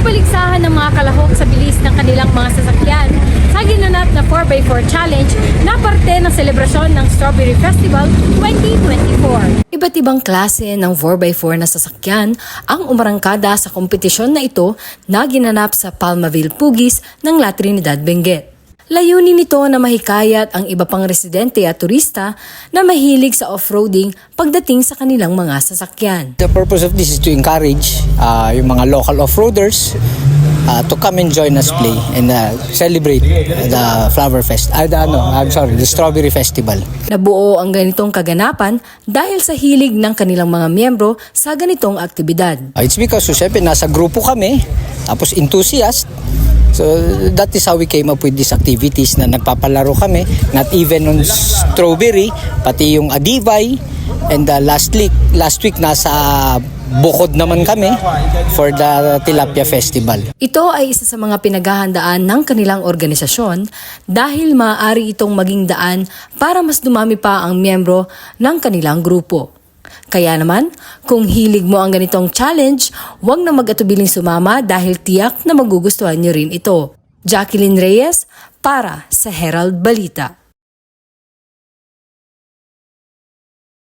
Nagbaligsahan ng mga kalahok sa bilis ng kanilang mga sasakyan sa ginanap na 4x4 Challenge na parte ng selebrasyon ng Strawberry Festival 2024. Iba't ibang klase ng 4x4 na sasakyan ang umarangkada sa kompetisyon na ito na ginanap sa Palmaville, Pugis ng La Trinidad, Benguet. Layunin nito na mahikayat ang iba pang residente at turista na mahilig sa off-roading pagdating sa kanilang mga sasakyan. The purpose of this is to encourage uh, yung mga local off-roaders uh, to come and join us play and uh, celebrate the Flower Fest. Uh, the, ano, I'm sorry, the Strawberry Festival. Nabuo ang ganitong kaganapan dahil sa hilig ng kanilang mga miyembro sa ganitong aktibidad. Uh, it's because, syempre, nasa grupo kami, tapos enthusiast. So that is how we came up with these activities na nagpapalaro kami. Not even on Strawberry, pati yung Adivay. And uh, last week, last week nasa Bukod naman kami for the Tilapia Festival. Ito ay isa sa mga pinaghahandaan ng kanilang organisasyon dahil maaari itong maging daan para mas dumami pa ang miyembro ng kanilang grupo. Kaya naman, kung hilig mo ang ganitong challenge, huwag na mag-atubiling sumama dahil tiyak na magugustuhan nyo rin ito. Jacqueline Reyes para sa Herald Balita.